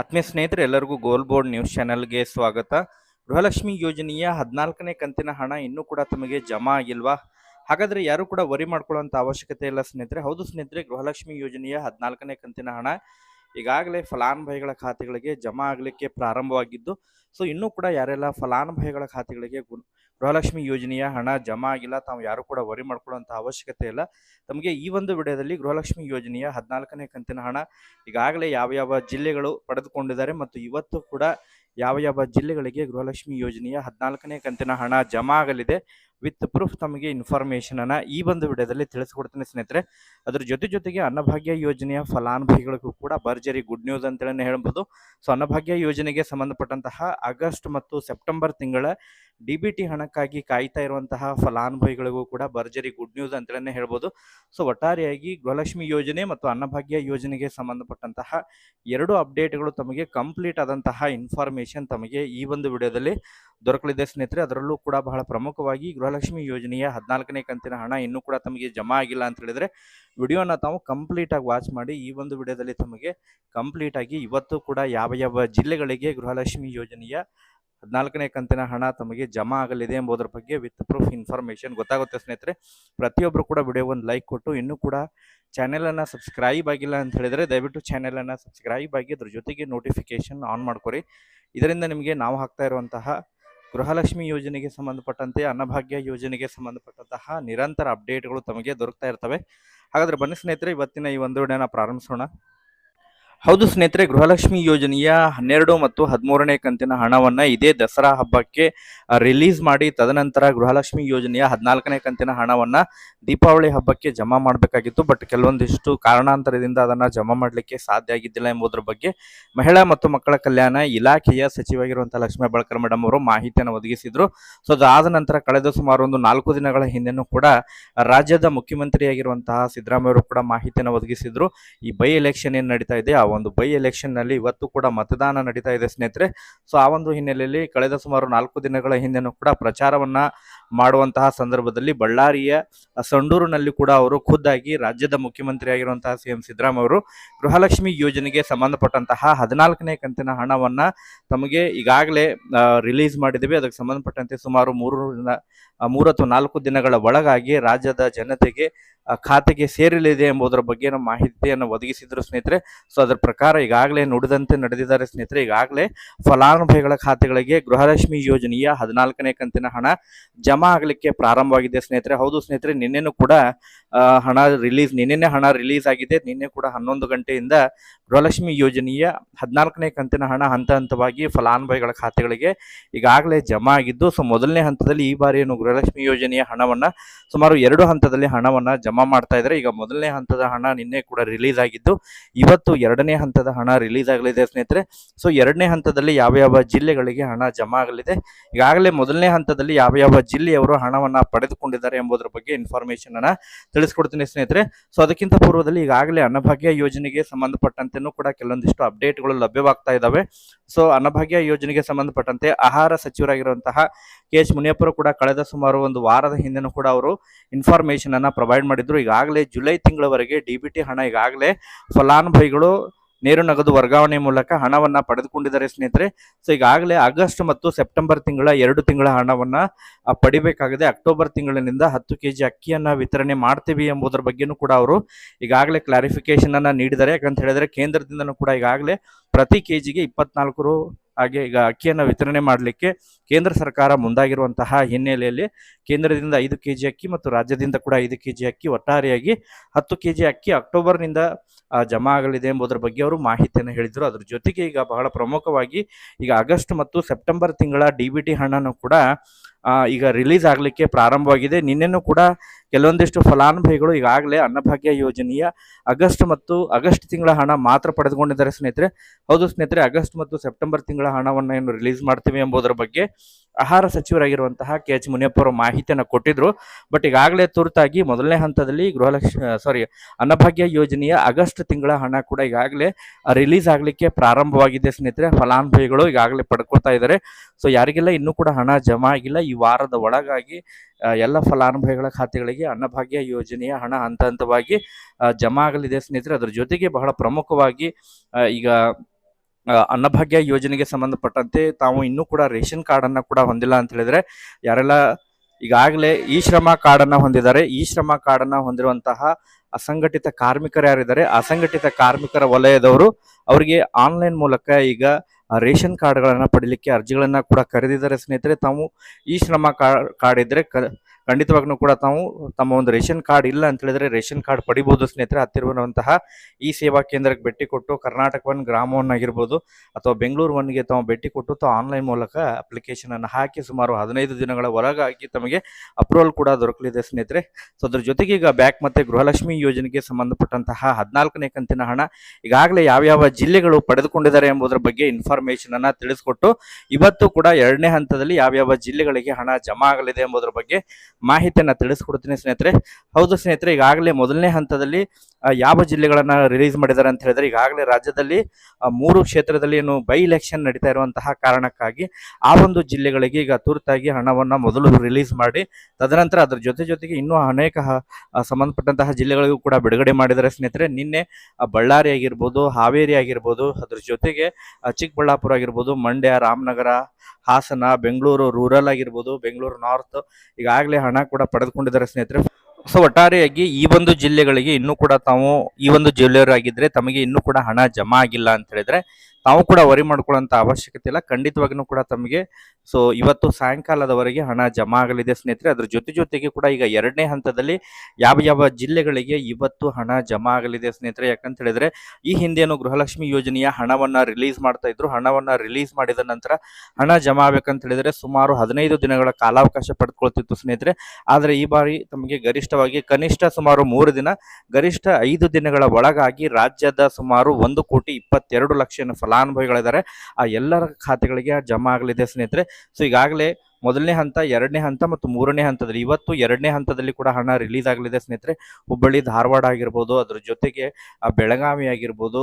ಆತ್ಮೀಯ ಸ್ನೇಹಿತರೆ, ಎಲ್ಲರಿಗೂ ಗೋಲ್ ಬೋರ್ಡ್ ನ್ಯೂಸ್ ಚಾನೆಲ್ಗೆ ಸ್ವಾಗತ. ಗೃಹಲಕ್ಷ್ಮಿ ಯೋಜನೆಯ ಹದಿನಾಲ್ಕನೇ ಕಂತಿನ ಹಣ ಇನ್ನೂ ಕೂಡ ತಮಗೆ ಜಮಾ ಆಗಿಲ್ವಾ? ಹಾಗಾದ್ರೆ ಯಾರು ಕೂಡ ವರಿ ಮಾಡ್ಕೊಳ್ಳುವಂತ ಅವಶ್ಯಕತೆ ಇಲ್ಲ ಸ್ನೇಹಿತರೆ. ಹೌದು ಸ್ನೇಹಿತರೆ, ಗೃಹಲಕ್ಷ್ಮಿ ಯೋಜನೆಯ ಹದಿನಾಲ್ಕನೇ ಕಂತಿನ ಹಣ ಈಗಾಗಲೇ ಫಲಾನುಭವಿಗಳ ಖಾತೆಗಳಿಗೆ ಜಮಾ ಆಗಲಿಕ್ಕೆ ಪ್ರಾರಂಭವಾಗಿದ್ದು, ಸೊ ಇನ್ನೂ ಕೂಡ ಯಾರೆಲ್ಲ ಫಲಾನುಭವಿಗಳ ಖಾತೆಗಳಿಗೆ ಗೃಹಲಕ್ಷ್ಮಿ ಯೋಜನೆಯ ಹಣ ಜಮಾ ಆಗಿಲ್ಲ, ತಾವು ಯಾರು ಕೂಡ ವರಿ ಮಾಡ್ಕೊಳ್ಳುವಂತ ಅವಶ್ಯಕತೆ ಇಲ್ಲ. ತಮಗೆ ಈ ಒಂದು ವಿಡಿಯೋದಲ್ಲಿ ಗೃಹಲಕ್ಷ್ಮಿ ಯೋಜನೆಯ ಹದಿನಾಲ್ಕನೇ ಕಂತಿನ ಹಣ ಈಗಾಗಲೇ ಯಾವ ಯಾವ ಜಿಲ್ಲೆಗಳು ಪಡೆದುಕೊಂಡಿದ್ದಾರೆ ಮತ್ತು ಇವತ್ತು ಕೂಡ ಯಾವ ಯಾವ ಜಿಲ್ಲೆಗಳಿಗೆ ಗೃಹಲಕ್ಷ್ಮಿ ಯೋಜನೆಯ ಹದಿನಾಲ್ಕನೇ ಕಂತಿನ ಹಣ ಜಮಾ ಆಗಲಿದೆ ವಿತ್ ಪ್ರೂಫ್ ತಮಗೆ ಇನ್ಫಾರ್ಮೇಶನ್ ಅನ್ನ ಈ ಒಂದು ವಿಡಿಯೋದಲ್ಲಿ ತಿಳಿಸ್ಕೊಡ್ತೀನಿ ಸ್ನೇಹಿತರೆ. ಅದ್ರ ಜೊತೆ ಜೊತೆಗೆ ಅನ್ನಭಾಗ್ಯ ಯೋಜನೆಯ ಫಲಾನುಭವಿಗಳಿಗೂ ಕೂಡ ಭರ್ಜರಿ ಗುಡ್ ನ್ಯೂಸ್ ಅಂತೇಳಿ ಹೇಳ್ಬೋದು. ಸೊ ಅನ್ನಭಾಗ್ಯ ಯೋಜನೆಗೆ ಸಂಬಂಧಪಟ್ಟಂತಹ ಆಗಸ್ಟ್ ಮತ್ತು ಸೆಪ್ಟೆಂಬರ್ ತಿಂಗಳ ಡಿ ಬಿ ಟಿ ಹಣಕ್ಕಾಗಿ ಕಾಯ್ತಾ ಇರುವಂತಹ ಫಲಾನುಭವಿಗಳಿಗೂ ಕೂಡ ಭರ್ಜರಿ ಗುಡ್ ನ್ಯೂಸ್ ಅಂತಲೇ ಹೇಳ್ಬೋದು. ಸೊ ಒಟ್ಟಾರೆಯಾಗಿ ಗೃಹಲಕ್ಷ್ಮಿ ಯೋಜನೆ ಮತ್ತು ಅನ್ನಭಾಗ್ಯ ಯೋಜನೆಗೆ ಸಂಬಂಧಪಟ್ಟಂತಹ ಎರಡು ಅಪ್ಡೇಟ್ಗಳು ತಮಗೆ ಕಂಪ್ಲೀಟ್ ಆದಂತಹ ಇನ್ಫಾರ್ಮೇಶನ್ ತಮಗೆ ಈ ಒಂದು ವಿಡಿಯೋದಲ್ಲಿ ದೊರಕಲಿದೆ ಸ್ನೇಹಿತರೆ, ಅದರಲ್ಲೂ ಕೂಡ ಬಹಳ ಪ್ರಮುಖವಾಗಿ ಗೃಹಲಕ್ಷ್ಮಿ ಯೋಜನೆಯ ಹದಿನಾಲ್ಕನೇ ಕಂತಿನ ಹಣ ಇನ್ನೂ ಕೂಡ ತಮಗೆ ಜಮಾ ಆಗಿಲ್ಲ ಅಂತ ಹೇಳಿದ್ರೆ, ವಿಡಿಯೋನ ತಾವು ಕಂಪ್ಲೀಟ್ ಆಗಿ ವಾಚ್ ಮಾಡಿ ಈ ಒಂದು ವಿಡಿಯೋದಲ್ಲಿ ತಮಗೆ ಕಂಪ್ಲೀಟ್ ಆಗಿ ಇವತ್ತು ಕೂಡ ಯಾವ ಯಾವ ಜಿಲ್ಲೆಗಳಿಗೆ ಗೃಹಲಕ್ಷ್ಮಿ ಯೋಜನೆಯ ಹದಿನಾಲ್ಕನೇ ಕಂತಿನ ಹಣ ತಮಗೆ ಜಮಾ ಆಗಲಿದೆ ಎಂಬುದರ ಬಗ್ಗೆ ವಿತ್ ಪ್ರೂಫ್ ಇನ್ಫಾರ್ಮೇಶನ್ ಗೊತ್ತಾಗುತ್ತೆ ಸ್ನೇಹಿತರೆ. ಪ್ರತಿಯೊಬ್ಬರು ಕೂಡ ವಿಡಿಯೋ ಒಂದು ಲೈಕ್ ಕೊಟ್ಟು ಇನ್ನೂ ಕೂಡ ಚಾನೆಲನ್ನು ಸಬ್ಸ್ಕ್ರೈಬ್ ಆಗಿಲ್ಲ ಅಂತ ಹೇಳಿದರೆ ದಯವಿಟ್ಟು ಚಾನೆಲನ್ನು ಸಬ್ಸ್ಕ್ರೈಬ್ ಆಗಿ ಅದ್ರ ಜೊತೆಗೆ ನೋಟಿಫಿಕೇಶನ್ ಆನ್ ಮಾಡ್ಕೊರಿ. ಇದರಿಂದ ನಿಮಗೆ ನಾವು ಹಾಕ್ತಾ ಇರುವಂತಹ ಗೃಹಲಕ್ಷ್ಮಿ ಯೋಜನೆಗೆ ಸಂಬಂಧಪಟ್ಟಂತೆ, ಅನ್ನಭಾಗ್ಯ ಯೋಜನೆಗೆ ಸಂಬಂಧಪಟ್ಟಂತಹ ನಿರಂತರ ಅಪ್ಡೇಟ್ಗಳು ತಮಗೆ ದೊರಕ್ತಾ ಇರ್ತವೆ. ಹಾಗಾದ್ರೆ ಬನ್ನಿ ಸ್ನೇಹಿತರೆ, ಇವತ್ತಿನ ಈ ಒಂದು ಪ್ರಾರಂಭಿಸೋಣ. ಹೌದು ಸ್ನೇಹಿತರೆ, ಗೃಹಲಕ್ಷ್ಮಿ ಯೋಜನೆಯ ಹನ್ನೆರಡು ಮತ್ತು ಹದಿಮೂರನೇ ಕಂತಿನ ಹಣವನ್ನ ಇದೇ ದಸರಾ ಹಬ್ಬಕ್ಕೆ ರಿಲೀಸ್ ಮಾಡಿ, ತದನಂತರ ಗೃಹಲಕ್ಷ್ಮಿ ಯೋಜನೆಯ ಹದಿನಾಲ್ಕನೇ ಕಂತಿನ ಹಣವನ್ನ ದೀಪಾವಳಿ ಹಬ್ಬಕ್ಕೆ ಜಮಾ ಮಾಡಬೇಕಾಗಿತ್ತು. ಬಟ್ ಕೆಲವೊಂದಿಷ್ಟು ಕಾರಣಾಂತರದಿಂದ ಅದನ್ನ ಜಮಾ ಮಾಡಲಿಕ್ಕೆ ಸಾಧ್ಯ ಆಗಿದ್ದಿಲ್ಲ ಎಂಬುದರ ಬಗ್ಗೆ ಮಹಿಳಾ ಮತ್ತು ಮಕ್ಕಳ ಕಲ್ಯಾಣ ಇಲಾಖೆಯ ಸಚಿವಾಗಿರುವಂತಹ ಲಕ್ಷ್ಮೀ ಬಳಕರ್ ಮೇಡಮ್ ಅವರು ಮಾಹಿತಿಯನ್ನು ಒದಗಿಸಿದ್ರು. ಸೊ ಅದಾದ ನಂತರ ಕಳೆದ ಸುಮಾರು ಒಂದು ನಾಲ್ಕು ದಿನಗಳ ಹಿಂದೆನೂ ಕೂಡ ರಾಜ್ಯದ ಮುಖ್ಯಮಂತ್ರಿಯಾಗಿರುವಂತಹ ಸಿದ್ದರಾಮಯ್ಯ ಅವರು ಕೂಡ ಮಾಹಿತಿಯನ್ನು ಒದಗಿಸಿದ್ರು. ಈ ಬೈ ಎಲೆಕ್ಷನ್ ಏನ್ ನಡೀತಾ ಇದೆ ಒಂದು ಬೈ ಎಲೆಕ್ಷನ್ನಲ್ಲಿ ಇವತ್ತು ಕೂಡ ಮತದಾನ ನಡೀತಾ ಇದೆ ಸ್ನೇಹಿತರೆ. ಸೊ ಆ ಒಂದು ಹಿನ್ನೆಲೆಯಲ್ಲಿ ಕಳೆದ ಸುಮಾರು ನಾಲ್ಕು ದಿನಗಳ ಹಿಂದೆನೂ ಕೂಡ ಪ್ರಚಾರವನ್ನ ಮಾಡುವಂತಹ ಸಂದರ್ಭದಲ್ಲಿ ಬಳ್ಳಾರಿಯ ಸಂಡೂರಿನಲ್ಲಿ ಕೂಡ ಅವರು ಖುದ್ದಾಗಿ ರಾಜ್ಯದ ಮುಖ್ಯಮಂತ್ರಿ ಆಗಿರುವಂತಹ ಸಿ ಎಂ ಸಿದ್ದರಾಮಯ್ಯ ಅವರು ಗೃಹಲಕ್ಷ್ಮಿ ಯೋಜನೆಗೆ ಸಂಬಂಧಪಟ್ಟಂತಹ ಹದಿನಾಲ್ಕನೇ ಕಂತಿನ ಹಣವನ್ನ ತಮಗೆ ಈಗಾಗಲೇ ರಿಲೀಸ್ ಮಾಡಿದ್ದೀವಿ. ಅದಕ್ಕೆ ಸಂಬಂಧಪಟ್ಟಂತೆ ಸುಮಾರು ಮೂರು ಮೂರು ಅಥವಾ ನಾಲ್ಕು ದಿನಗಳ ಒಳಗಾಗಿ ರಾಜ್ಯದ ಜನತೆಗೆ ಖಾತೆಗೆ ಸೇರಲಿದೆ ಎಂಬುದರ ಬಗ್ಗೆ ನಮ್ಮ ಮಾಹಿತಿಯನ್ನು ಒದಗಿಸಿದ್ರು ಸ್ನೇಹಿತರೆ. ಸೊ ಅದರ ಪ್ರಕಾರ ಈಗಾಗಲೇ ನುಡಿದಂತೆ ನಡೆದಿದ್ದಾರೆ ಸ್ನೇಹಿತರೆ. ಈಗಾಗಲೇ ಫಲಾನುಭವಿಗಳ ಖಾತೆಗಳಿಗೆ ಗೃಹಲಕ್ಷ್ಮಿ ಯೋಜನೆಯ ಹದಿನಾಲ್ಕನೇ ಕಂತಿನ ಹಣ ಜಮಾ ಆಗಲಿಕ್ಕೆ ಪ್ರಾರಂಭವಾಗಿದೆ ಸ್ನೇಹಿತರೆ. ಹೌದು ಸ್ನೇಹಿತರೆ, ನಿನ್ನೆನೂ ಕೂಡ ಹಣ ರಿಲೀಸ್, ನಿನ್ನೆನೆ ಹಣ ರಿಲೀಸ್ ಆಗಿದೆ. ನಿನ್ನೆ ಕೂಡ ಹನ್ನೊಂದು ಗಂಟೆಯಿಂದ ಗೃಹಲಕ್ಷ್ಮಿ ಯೋಜನೆಯ ಹದಿನಾಲ್ಕನೇ ಕಂತಿನ ಹಣ ಹಂತ ಹಂತವಾಗಿ ಫಲಾನುಭವಿಗಳ ಖಾತೆಗಳಿಗೆ ಈಗಾಗಲೇ ಜಮಾ ಆಗಿದ್ದು, ಸೊ ಮೊದಲನೇ ಹಂತದಲ್ಲಿ ಈ ಬಾರಿ ಏನು ಗೃಹಲಕ್ಷ್ಮಿ ಯೋಜನೆಯ ಹಣವನ್ನು ಸುಮಾರು ಎರಡು ಹಂತದಲ್ಲಿ ಹಣವನ್ನು ಜಮಾ ಮಾಡ್ತಾ ಇದ್ದಾರೆ. ಈಗ ಮೊದಲನೇ ಹಂತದ ಹಣ ನಿನ್ನೆ ಕೂಡ ರಿಲೀಸ್ ಆಗಿದ್ದು, ಇವತ್ತು ಎರಡನೇ ಹಂತದ ಹಣ ರಿಲೀಸ್ ಆಗಲಿದೆ ಸ್ನೇಹಿತರೆ. ಸೊ ಎರಡನೇ ಹಂತದಲ್ಲಿ ಯಾವ ಯಾವ ಜಿಲ್ಲೆಗಳಿಗೆ ಹಣ ಜಮಾ ಆಗಲಿದೆ? ಈಗಾಗಲೇ ಮೊದಲನೇ ಹಂತದಲ್ಲಿ ಯಾವ ಯಾವ ಜಿಲ್ಲೆಯವರು ಹಣವನ್ನ ಪಡೆದುಕೊಂಡಿದ್ದಾರೆ ಎಂಬುದರ ಬಗ್ಗೆ ಇನ್ಫಾರ್ಮೇಶನ್ ಅನ್ನ ತಿಳಿಸ್ಕೊಡ್ತೀನಿ ಸ್ನೇಹಿತರೆ. ಸೊ ಅದಕ್ಕಿಂತ ಪೂರ್ವದಲ್ಲಿ ಈಗಾಗಲೇ ಅನ್ನಭಾಗ್ಯ ಯೋಜನೆಗೆ ಸಂಬಂಧಪಟ್ಟಂತೆನೂ ಕೂಡ ಕೆಲವೊಂದಿಷ್ಟು ಅಪ್ಡೇಟ್ಗಳು ಲಭ್ಯವಾಗ್ತಾ ಇದ್ದಾವೆ ಸೊ ಅನ್ನಭಾಗ್ಯ ಯೋಜನೆಗೆ ಸಂಬಂಧಪಟ್ಟಂತೆ ಆಹಾರ ಸಚಿವರಾಗಿರುವಂತಹ ಕೆ ಎಚ್ ಮುನಿಯಪ್ಪರು ಕೂಡ ಕಳೆದ ಸುಮಾರು ಒಂದು ವಾರದ ಹಿಂದೆನೂ ಕೂಡ ಅವರು ಇನ್ಫಾರ್ಮೇಶನ್ ಅನ್ನ ಪ್ರೊವೈಡ್ ಮಾಡಿದ್ರು. ಈಗಾಗಲೇ ಜುಲೈ ತಿಂಗಳವರೆಗೆ ಡಿ ಬಿ ಟಿ ಹಣ ಈಗಾಗಲೇ ಫಲಾನುಭವಿಗಳು ನೇರು ನಗದು ವರ್ಗಾವಣೆ ಮೂಲಕ ಹಣವನ್ನ ಪಡೆದುಕೊಂಡಿದ್ದಾರೆ ಸ್ನೇಹಿತರೆ. ಸೊ ಈಗಾಗಲೇ ಆಗಸ್ಟ್ ಮತ್ತು ಸೆಪ್ಟೆಂಬರ್ ತಿಂಗಳ ಎರಡು ತಿಂಗಳ ಹಣವನ್ನ ಪಡಿಬೇಕಾಗಿದೆ. ಅಕ್ಟೋಬರ್ ತಿಂಗಳಿನಿಂದ ಹತ್ತು ಕೆಜಿ ಅಕ್ಕಿಯನ್ನ ವಿತರಣೆ ಮಾಡ್ತೀವಿ ಎಂಬುದರ ಬಗ್ಗೆನೂ ಕೂಡ ಅವರು ಈಗಾಗಲೇ ಕ್ಲಾರಿಫಿಕೇಶನ್ ನೀಡಿದ್ದಾರೆ. ಯಾಕಂತ ಹೇಳಿದ್ರೆ ಕೇಂದ್ರದಿಂದನೂ ಕೂಡ ಈಗಾಗಲೇ ಪ್ರತಿ ಕೆಜಿಗೆ ಇಪ್ಪತ್ನಾಲ್ಕು ರು ಹಾಗೆ ಈಗ ಅಕ್ಕಿಯನ್ನು ವಿತರಣೆ ಮಾಡಲಿಕ್ಕೆ ಕೇಂದ್ರ ಸರ್ಕಾರ ಮುಂದಾಗಿರುವಂತಹ ಹಿನ್ನೆಲೆಯಲ್ಲಿ ಕೇಂದ್ರದಿಂದ ಐದು ಕೆಜಿ ಅಕ್ಕಿ ಮತ್ತು ರಾಜ್ಯದಿಂದ ಕೂಡ ಐದು ಕೆಜಿ ಅಕ್ಕಿ ಒಟ್ಟಾರೆಯಾಗಿ ಹತ್ತು ಕೆಜಿ ಅಕ್ಕಿ ಅಕ್ಟೋಬರ್ನಿಂದ ಜಮಾ ಆಗಲಿದೆ ಎಂಬುದರ ಬಗ್ಗೆ ಅವರು ಮಾಹಿತಿಯನ್ನು ಹೇಳಿದರು. ಅದ್ರ ಜೊತೆಗೆ ಈಗ ಬಹಳ ಪ್ರಮುಖವಾಗಿ ಈಗ ಆಗಸ್ಟ್ ಮತ್ತು ಸೆಪ್ಟೆಂಬರ್ ತಿಂಗಳ ಡಿ ಬಿ ಟಿ ಕೂಡ ಈಗ ರಿಲೀಸ್ ಆಗಲಿಕ್ಕೆ ಪ್ರಾರಂಭವಾಗಿದೆ. ನಿನ್ನೆನೂ ಕೂಡ ಕೆಲವೊಂದಿಷ್ಟು ಫಲಾನುಭವಿಗಳು ಈಗಾಗಲೇ ಅನ್ನಭಾಗ್ಯ ಯೋಜನೆಯ ಆಗಸ್ಟ್ ಮತ್ತು ಆಗಸ್ಟ್ ತಿಂಗಳ ಹಣ ಮಾತ್ರ ಪಡೆದುಕೊಂಡಿದ್ದಾರೆ ಸ್ನೇಹಿತರೆ. ಹೌದು ಸ್ನೇಹಿತರೆ, ಆಗಸ್ಟ್ ಮತ್ತು ಸೆಪ್ಟೆಂಬರ್ ತಿಂಗಳ ಹಣವನ್ನು ಏನು ರಿಲೀಸ್ ಮಾಡ್ತೀವಿ ಎಂಬುದರ ಬಗ್ಗೆ ಆಹಾರ ಸಚಿವರಾಗಿರುವಂತಹ ಕೆ ಎಚ್ ಮುನಿಯಪ್ಪ ಅವರು ಮಾಹಿತಿಯನ್ನು ಕೊಟ್ಟಿದ್ರು. ಬಟ್ ಈಗಾಗಲೇ ತುರ್ತಾಗಿ ಮೊದಲನೇ ಹಂತದಲ್ಲಿ ಗೃಹಲಕ್ಷ್ಮಿ ಸಾರಿ ಅನ್ನಭಾಗ್ಯ ಯೋಜನೆಯ ಆಗಸ್ಟ್ ತಿಂಗಳ ಹಣ ಕೂಡ ಈಗಾಗಲೇ ರಿಲೀಸ್ ಆಗಲಿಕ್ಕೆ ಪ್ರಾರಂಭವಾಗಿದೆ ಸ್ನೇಹಿತರೆ. ಫಲಾನುಭವಿಗಳು ಈಗಾಗಲೇ ಪಡ್ಕೊಳ್ತಾ ಇದ್ದಾರೆ ಸೊ ಯಾರಿಗೆಲ್ಲ ಇನ್ನೂ ಕೂಡ ಹಣ ಜಮಾ ಆಗಿಲ್ಲ, ಈ ವಾರದ ಒಳಗಾಗಿ ಎಲ್ಲ ಫಲಾನುಭವಿಗಳ ಖಾತೆಗಳಿಗೆ ಅನ್ನಭಾಗ್ಯ ಯೋಜನೆಯ ಹಣ ಹಂತ ಹಂತವಾಗಿ ಜಮಾ ಆಗಲಿದೆ ಸ್ನೇಹಿತರೆ. ಅದರ ಜೊತೆಗೆ ಬಹಳ ಪ್ರಮುಖವಾಗಿ ಈಗ ಅನ್ನಭಾಗ್ಯ ಯೋಜನೆಗೆ ಸಂಬಂಧಪಟ್ಟಂತೆ ತಾವು ಇನ್ನೂ ಕೂಡ ರೇಷನ್ ಕಾರ್ಡ್ ಅನ್ನ ಕೂಡ ಹೊಂದಿಲ್ಲ ಅಂತ ಹೇಳಿದ್ರೆ ಯಾರೆಲ್ಲ ಈಗಾಗಲೇ ಈ ಶ್ರಮ ಕಾರ್ಡ್ ಅನ್ನ ಹೊಂದಿದ್ದಾರೆ, ಈ ಶ್ರಮ ಕಾರ್ಡ್ ಅನ್ನ ಹೊಂದಿರುವಂತಹ ಅಸಂಘಟಿತ ಕಾರ್ಮಿಕರು ಯಾರಿದ್ದಾರೆ, ಅಸಂಘಟಿತ ಕಾರ್ಮಿಕರ ವಲಯದವರು ಅವರಿಗೆ ಆನ್ಲೈನ್ ಮೂಲಕ ಈಗ ರೇಷನ್ ಕಾರ್ಡ್ಗಳನ್ನು ಪಡಿಲಿಕ್ಕೆ ಅರ್ಜಿಗಳನ್ನ ಕೂಡ ಕರೆದಿದ್ದಾರೆ ಸ್ನೇಹಿತರೆ. ತಾವು ಈ ಶ್ರಮ ಕಾರ್ಡ್ ಇದ್ರೆ ಖಂಡಿತವಾಗ್ಲೂ ಕೂಡ ತಾವು ತಮ್ಮ ಒಂದು ರೇಷನ್ ಕಾರ್ಡ್ ಇಲ್ಲ ಅಂತ ಹೇಳಿದ್ರೆ ರೇಷನ್ ಕಾರ್ಡ್ ಪಡಿಬಹುದು ಸ್ನೇಹಿತರೆ ಹತ್ತಿರವಂತಹ ಈ ಸೇವಾ ಕೇಂದ್ರಕ್ಕೆ ಭೇಟಿ ಕೊಟ್ಟು ಕರ್ನಾಟಕ ಒನ್ ಗ್ರಾಮ ಒನ್ ಆಗಿರ್ಬೋದು ಅಥವಾ ಬೆಂಗಳೂರು ಒನ್ಗೆ ತಾವು ಭೇಟಿ ಕೊಟ್ಟು ತಾವು ಆನ್ಲೈನ್ ಮೂಲಕ ಅಪ್ಲಿಕೇಶನ್ ಅನ್ನು ಹಾಕಿ ಸುಮಾರು ಹದಿನೈದು ದಿನಗಳ ಒಳಗಾಗಿ ತಮಗೆ ಅಪ್ರೂವಲ್ ಕೂಡ ದೊರಕಲಿದೆ ಸ್ನೇಹಿತರೆ. ಸೊ ಅದ್ರ ಜೊತೆಗೆ ಈಗ ಬ್ಯಾಕ್ ಮತ್ತೆ ಗೃಹಲಕ್ಷ್ಮಿ ಯೋಜನೆಗೆ ಸಂಬಂಧಪಟ್ಟಂತಹ ಹದಿನಾಲ್ಕನೇ ಕಂತಿನ ಹಣ ಈಗಾಗಲೇ ಯಾವ್ಯಾವ ಜಿಲ್ಲೆಗಳು ಪಡೆದುಕೊಂಡಿದ್ದಾರೆ ಎಂಬುದರ ಬಗ್ಗೆ ಇನ್ಫಾರ್ಮೇಶನ್ ಅನ್ನ ತಿಳಿಸಿಕೊಟ್ಟು ಇವತ್ತು ಕೂಡ ಎರಡನೇ ಹಂತದಲ್ಲಿ ಯಾವ್ಯಾವ ಜಿಲ್ಲೆಗಳಿಗೆ ಹಣ ಜಮಾ ಆಗಲಿದೆ ಎಂಬುದರ ಬಗ್ಗೆ ಮಾಹಿತಿಯನ್ನ ತಿಳಿಸ್ಕೊಡ್ತೀನಿ ಸ್ನೇಹಿತರೆ. ಹೌದು ಸ್ನೇಹಿತರೆ ಈಗಾಗಲೇ ಮೊದಲನೇ ಹಂತದಲ್ಲಿ ಯಾವ ಜಿಲ್ಲೆಗಳನ್ನ ರಿಲೀಸ್ ಮಾಡಿದ್ದಾರೆ ಅಂತ ಹೇಳಿದ್ರೆ ಈಗಾಗಲೇ ರಾಜ್ಯದಲ್ಲಿ ಮೂರು ಕ್ಷೇತ್ರದಲ್ಲಿ ಏನು ಬೈ ಇಲೆಕ್ಷನ್ ನಡೀತಾ ಇರುವಂತಹ ಕಾರಣಕ್ಕಾಗಿ ಆ ಒಂದು ಜಿಲ್ಲೆಗಳಿಗೆ ಈಗ ತುರ್ತಾಗಿ ಹಣವನ್ನ ಮೊದಲು ರಿಲೀಸ್ ಮಾಡಿ, ತದನಂತರ ಅದರ ಜೊತೆ ಜೊತೆಗೆ ಇನ್ನೂ ಅನೇಕ ಸಂಬಂಧಪಟ್ಟಂತಹ ಜಿಲ್ಲೆಗಳಿಗೂ ಕೂಡ ಬಿಡುಗಡೆ ಮಾಡಿದರೆ ಸ್ನೇಹಿತರೆ, ನಿನ್ನೆ ಬಳ್ಳಾರಿ ಆಗಿರ್ಬೋದು, ಹಾವೇರಿ ಆಗಿರ್ಬೋದು, ಅದ್ರ ಜೊತೆಗೆ ಚಿಕ್ಕಬಳ್ಳಾಪುರ ಆಗಿರ್ಬೋದು, ಮಂಡ್ಯ, ರಾಮನಗರ, ಹಾಸನ, ಬೆಂಗಳೂರು ರೂರಲ್ ಆಗಿರ್ಬೋದು, ಬೆಂಗಳೂರು ನಾರ್ತ್ ಈಗಾಗಲೇ ಹಣ ಕೂಡ ಪಡೆದುಕೊಂಡಿದ್ದಾರೆ. ಸ್ನೇಹಿತರೆ ಸೊ ಒಟ್ಟಾರೆಯಾಗಿ ಈ ಒಂದು ಜಿಲ್ಲೆಗಳಿಗೆ ಇನ್ನೂ ಕೂಡ ತಾವು ಈ ಒಂದು ಜಿಲ್ಲೆಯವರಾಗಿದ್ರೆ ತಮಗೆ ಇನ್ನೂ ಕೂಡ ಹಣ ಜಮಾ ಆಗಿಲ್ಲ ಅಂತ ಹೇಳಿದ್ರೆ ತಾವು ಕೂಡ ವರಿ ಮಾಡ್ಕೊಳ್ಳೋಂಥ ಅವಶ್ಯಕತೆ ಇಲ್ಲ. ಖಂಡಿತವಾಗಿಯೂ ಕೂಡ ತಮಗೆ ಸೊ ಇವತ್ತು ಸಾಯಂಕಾಲದವರೆಗೆ ಹಣ ಜಮಾ ಆಗಲಿದೆ ಸ್ನೇಹಿತರೆ. ಅದ್ರ ಜೊತೆ ಜೊತೆಗೆ ಕೂಡ ಈಗ ಎರಡನೇ ಹಂತದಲ್ಲಿ ಯಾವ ಯಾವ ಜಿಲ್ಲೆಗಳಿಗೆ ಇವತ್ತು ಹಣ ಜಮಾ ಆಗಲಿದೆ ಸ್ನೇಹಿತರೆ. ಯಾಕಂತ ಹೇಳಿದ್ರೆ, ಈ ಹಿಂದೇನು ಗೃಹಲಕ್ಷ್ಮಿ ಯೋಜನೆಯ ಹಣವನ್ನ ರಿಲೀಸ್ ಮಾಡ್ತಾ ಇದ್ರು. ಹಣವನ್ನ ರಿಲೀಸ್ ಮಾಡಿದ ನಂತರ ಹಣ ಜಮಾ ಆಗ್ಬೇಕಂತ ಹೇಳಿದ್ರೆ ಸುಮಾರು ಹದಿನೈದು ದಿನಗಳ ಕಾಲಾವಕಾಶ ಪಡ್ಕೊಳ್ತಿತ್ತು ಸ್ನೇಹಿತರೆ. ಆದರೆ ಈ ಬಾರಿ ತಮಗೆ ಗರಿಷ್ಠವಾಗಿ ಕನಿಷ್ಠ ಸುಮಾರು ಮೂರು ದಿನ, ಗರಿಷ್ಠ ಐದು ದಿನಗಳ ಒಳಗಾಗಿ ರಾಜ್ಯದ ಸುಮಾರು ಒಂದು ಕೋಟಿ ಇಪ್ಪತ್ತೆರಡು ಲಕ್ಷ ಏನು ಫಲಾನುಭವಿಗಳಿದ್ದಾರೆ. ಆ ಎಲ್ಲರ ಖಾತೆಗಳಿಗೆ ಜಮಾ ಆಗಲಿದೆ ಸ್ನೇಹಿತರೆ. ಸೊ ಈಗಾಗಲೇ ಮೊದಲನೇ ಹಂತ, ಎರಡನೇ ಹಂತ ಮತ್ತು ಮೂರನೇ ಹಂತದಲ್ಲಿ, ಇವತ್ತು ಎರಡನೇ ಹಂತದಲ್ಲಿ ಕೂಡ ಹಣ ರಿಲೀಸ್ ಆಗಲಿದೆ ಸ್ನೇಹಿತರೆ. ಹುಬ್ಬಳ್ಳಿ, ಧಾರವಾಡ ಆಗಿರ್ಬೋದು, ಅದ್ರ ಜೊತೆಗೆ ಬೆಳಗಾವಿ ಆಗಿರ್ಬೋದು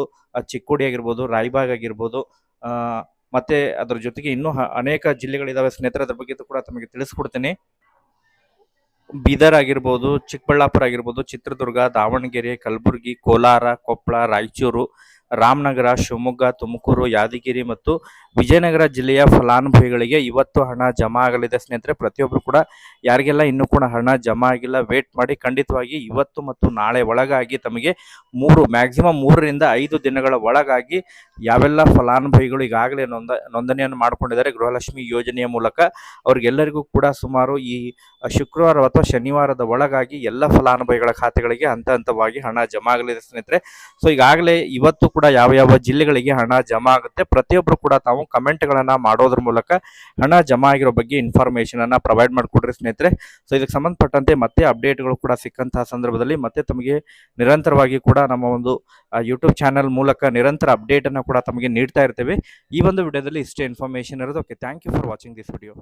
ಚಿಕ್ಕೋಡಿ ಆಗಿರ್ಬೋದು, ರಾಯಬಾಗ್ ಆಗಿರ್ಬೋದು ಮತ್ತೆ ಅದ್ರ ಜೊತೆಗೆ ಇನ್ನೂ ಅನೇಕ ಜಿಲ್ಲೆಗಳಿದಾವೆ ಸ್ನೇಹಿತರೆ. ಅದ್ರ ಬಗ್ಗೆ ಕೂಡ ತಮಗೆ ತಿಳಿಸ್ಕೊಡ್ತೀನಿ. ಬೀದರ್ ಆಗಿರ್ಬೋದು, ಚಿಕ್ಕಬಳ್ಳಾಪುರ ಆಗಿರ್ಬೋದು, ಚಿತ್ರದುರ್ಗ, ದಾವಣಗೆರೆ, ಕಲಬುರಗಿ, ಕೋಲಾರ, ಕೊಪ್ಪಳ, ರಾಯಚೂರು ರಾಮನಗರ ಶಿವಮೊಗ್ಗ ತುಮಕೂರು ಯಾದಗಿರಿ ಮತ್ತು ವಿಜಯನಗರ ಜಿಲ್ಲೆಯ ಫಲಾನುಭವಿಗಳಿಗೆ ಇವತ್ತು ಹಣ ಜಮಾ ಆಗಲಿದೆ. ಸ್ನೇಹಿತರೆ ಪ್ರತಿಯೊಬ್ಬರು ಕೂಡ ಯಾರಿಗೆಲ್ಲ ಇನ್ನೂ ಕೂಡ ಹಣ ಜಮಾ ಆಗಿಲ್ಲ ವೇಟ್ ಮಾಡಿ ಖಂಡಿತವಾಗಿ ಇವತ್ತು ಮತ್ತು ನಾಳೆ ಒಳಗಾಗಿ ತಮಗೆ ಮೂರು ಮ್ಯಾಕ್ಸಿಮಮ್ ಮೂರರಿಂದ ಐದು ದಿನಗಳ ಒಳಗಾಗಿ ಯಾವೆಲ್ಲ ಫಲಾನುಭವಿಗಳು ಈಗಾಗಲೇ ನೊಂದ, ನೋಂದಣಿಯನ್ನು ಮಾಡಿಕೊಂಡಿದ್ದಾರೆ ಗೃಹಲಕ್ಷ್ಮಿ ಯೋಜನೆಯ ಮೂಲಕ, ಅವ್ರಿಗೆಲ್ಲರಿಗೂ ಕೂಡ ಸುಮಾರು ಈ ಶುಕ್ರವಾರ ಅಥವಾ ಶನಿವಾರದ ಒಳಗಾಗಿ ಎಲ್ಲ ಫಲಾನುಭವಿಗಳ ಖಾತೆಗಳಿಗೆ ಹಂತ ಹಂತವಾಗಿ ಹಣ ಜಮಾ ಆಗಲಿದೆ. ಸ್ನೇಹಿತರೆ ಸೊ ಈಗಾಗಲೇ ಇವತ್ತು ಕೂಡ ಯಾವ ಯಾವ ಜಿಲ್ಲೆಗಳಿಗೆ ಹಣ ಜಮಾ ಆಗುತ್ತೆ ಪ್ರತಿಯೊಬ್ಬರು ಕೂಡ ತಾವು ಕಮೆಂಟ್ಗಳನ್ನ ಮಾಡೋದ್ರ ಮೂಲಕ ಹಣ ಜಮಾ ಆಗಿರೋ ಬಗ್ಗೆ ಇನ್ಫಾರ್ಮೇಷನನ್ನು ಪ್ರೊವೈಡ್ ಮಾಡಿಕೊಡ್ರಿ ಸ್ನೇಹಿತರೆ. ಸೊ ಇದಕ್ಕೆ ಸಂಬಂಧಪಟ್ಟಂತೆ ಮತ್ತೆ ಅಪ್ಡೇಟ್ಗಳು ಕೂಡ ಸಿಕ್ಕಂತಹ ಸಂದರ್ಭದಲ್ಲಿ ಮತ್ತೆ ತಮಗೆ ನಿರಂತರವಾಗಿ ಕೂಡ ನಮ್ಮ ಒಂದು ಯೂಟ್ಯೂಬ್ ಚಾನಲ್ ಮೂಲಕ ನಿರಂತರ ಅಪ್ಡೇಟ್ ಅನ್ನ ಕೂಡ ತಮಗೆ ನೀಡ್ತಾ ಇರ್ತೇವೆ. ಈ ಒಂದು ವಿಡಿಯೋದಲ್ಲಿ ಇಷ್ಟೇ ಇನ್ಫಾರ್ಮೇಷನ್ ಇರೋದು. Okay thank you for watching this video